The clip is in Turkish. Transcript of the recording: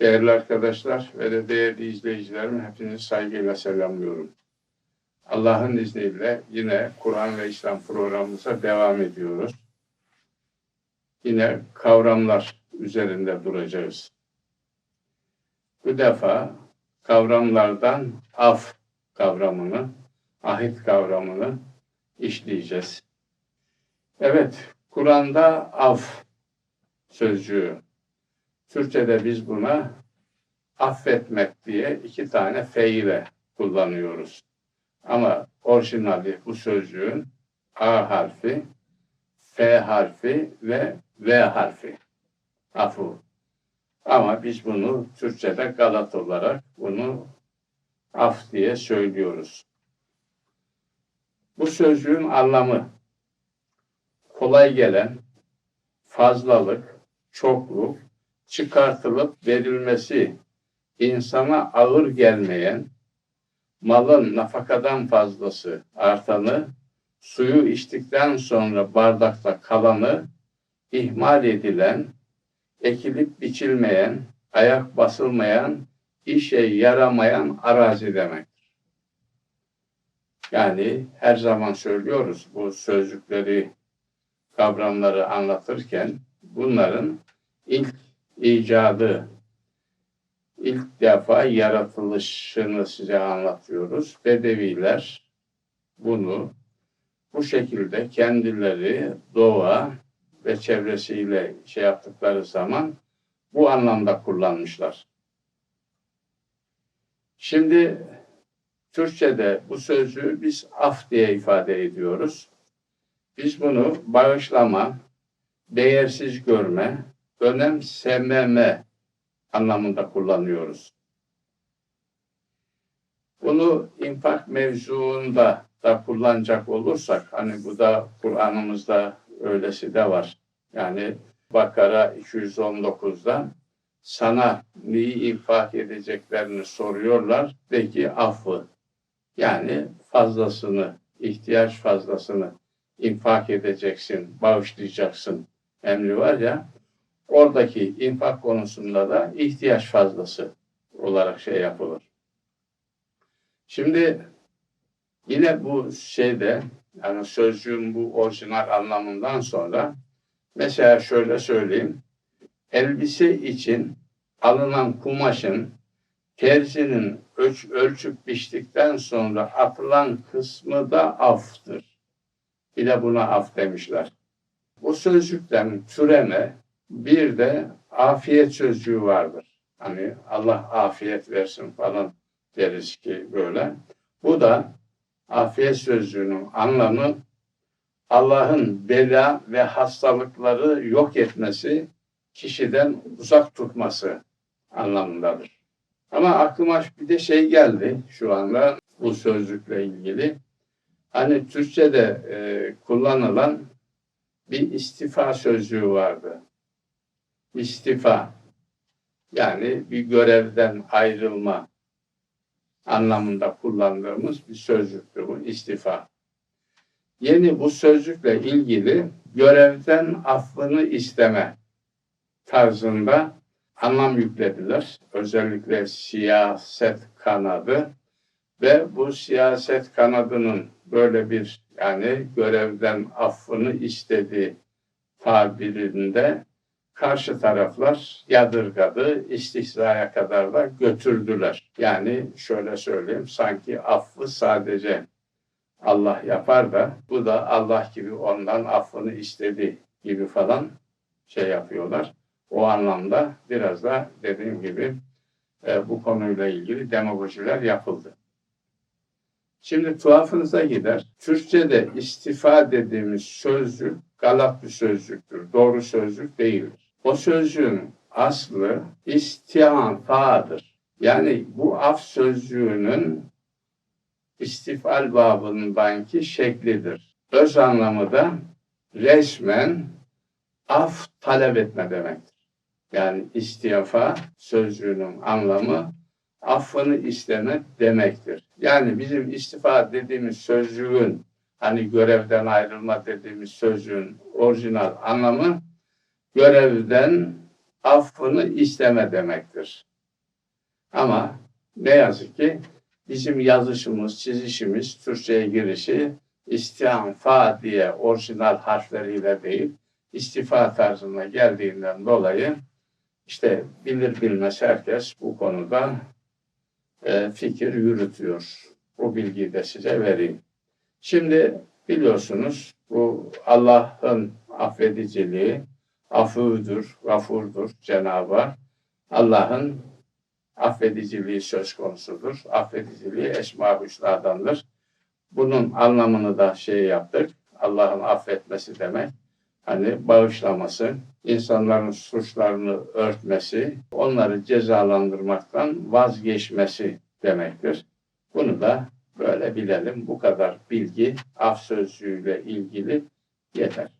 Değerli arkadaşlar ve de değerli izleyicilerim hepinizi saygıyla selamlıyorum. Allah'ın izniyle yine Kur'an ve İslam programımıza devam ediyoruz. Yine kavramlar üzerinde duracağız. Bu defa kavramlardan af kavramını, ahit kavramını işleyeceğiz. Evet, Kur'an'da af sözcüğü. Türkçe'de biz buna affetmek diye iki tane feile kullanıyoruz. Ama orijinali bu sözcüğün A harfi, F harfi ve V harfi. Afu. Ama biz bunu Türkçe'de galat olarak bunu af diye söylüyoruz. Bu sözcüğün anlamı kolay gelen, fazlalık, çokluk, çıkartılıp verilmesi insana ağır gelmeyen, malın nafakadan fazlası artanı, suyu içtikten sonra bardakta kalanı, ihmal edilen, ekilip biçilmeyen, ayak basılmayan, işe yaramayan arazi demektir. Yani her zaman söylüyoruz bu sözcükleri, kavramları anlatırken bunların ilk icadı, ilk defa yaratılışını size anlatıyoruz. Bedeviler bunu bu şekilde kendileri doğa ve çevresiyle şey yaptıkları zaman bu anlamda kullanmışlar. Şimdi Türkçe'de bu sözü biz af diye ifade ediyoruz. Biz bunu bağışlama, değersiz görme, önemsememe anlamında kullanıyoruz. Bunu infak mevzuunda da kullanacak olursak, hani bu da Kur'an'ımızda öylesi de var. Yani Bakara 219'da sana neyi infak edeceklerini soruyorlar. De ki affı. Yani fazlasını, ihtiyaç fazlasını infak edeceksin, bağışlayacaksın emri var ya. Oradaki infak konusunda da ihtiyaç fazlası olarak şey yapılır. Şimdi yine bu şeyde yani sözcüğün bu orijinal anlamından sonra mesela şöyle söyleyeyim. Elbise için alınan kumaşın terzinin ölç, ölçüp biçtikten sonra atılan kısmı da aftır. Bir de buna af demişler. Bu sözcükten türeme bir de afiyet sözcüğü vardır. Hani Allah afiyet versin falan deriz ki böyle. Bu da afiyet sözcüğünün anlamı Allah'ın bela ve hastalıkları yok etmesi, kişiden uzak tutması anlamındadır. Ama aklıma bir de şey geldi şu anda bu sözcükle ilgili. Hani Türkçe'de e, kullanılan bir istifa sözcüğü vardı. İstifa yani bir görevden ayrılma anlamında kullandığımız bir sözcüktür bu istifa. Yeni bu sözcükle ilgili görevden affını isteme tarzında anlam yüklediler. Özellikle siyaset kanadı ve bu siyaset kanadının böyle bir yani görevden affını istediği tabirinde karşı taraflar yadırgadı, istihzaya kadar da götürdüler. Yani şöyle söyleyeyim, sanki affı sadece Allah yapar da bu da Allah gibi ondan affını istedi gibi falan şey yapıyorlar. O anlamda biraz da dediğim gibi e, bu konuyla ilgili demagojiler yapıldı. Şimdi tuhafınıza gider. Türkçe'de istifa dediğimiz sözcük galat bir sözcüktür. Doğru sözcük değildir. O sözcüğün aslı istiafadır. Yani bu af sözcüğünün istifal babındanki şeklidir. Öz anlamı da resmen af talep etme demektir. Yani istiafa sözcüğünün anlamı affını istemek demektir. Yani bizim istifa dediğimiz sözcüğün hani görevden ayrılma dediğimiz sözcüğün orijinal anlamı görevden affını isteme demektir. Ama ne yazık ki bizim yazışımız, çizişimiz, Türkçe'ye girişi istiğfa diye orijinal harfleriyle değil, istifa tarzına geldiğinden dolayı işte bilir bilmez herkes bu konuda e, fikir yürütüyor. Bu bilgiyi de size vereyim. Şimdi biliyorsunuz bu Allah'ın affediciliği, afudur, gafurdur Cenab-ı. Allah'ın affediciliği söz konusudur. Affediciliği Esma-ı Hüsna'dandır. Bunun anlamını da şey yaptık. Allah'ın affetmesi demek. Hani bağışlaması, insanların suçlarını örtmesi, onları cezalandırmaktan vazgeçmesi demektir. Bunu da böyle bilelim. Bu kadar bilgi af sözcüğüyle ilgili yeter.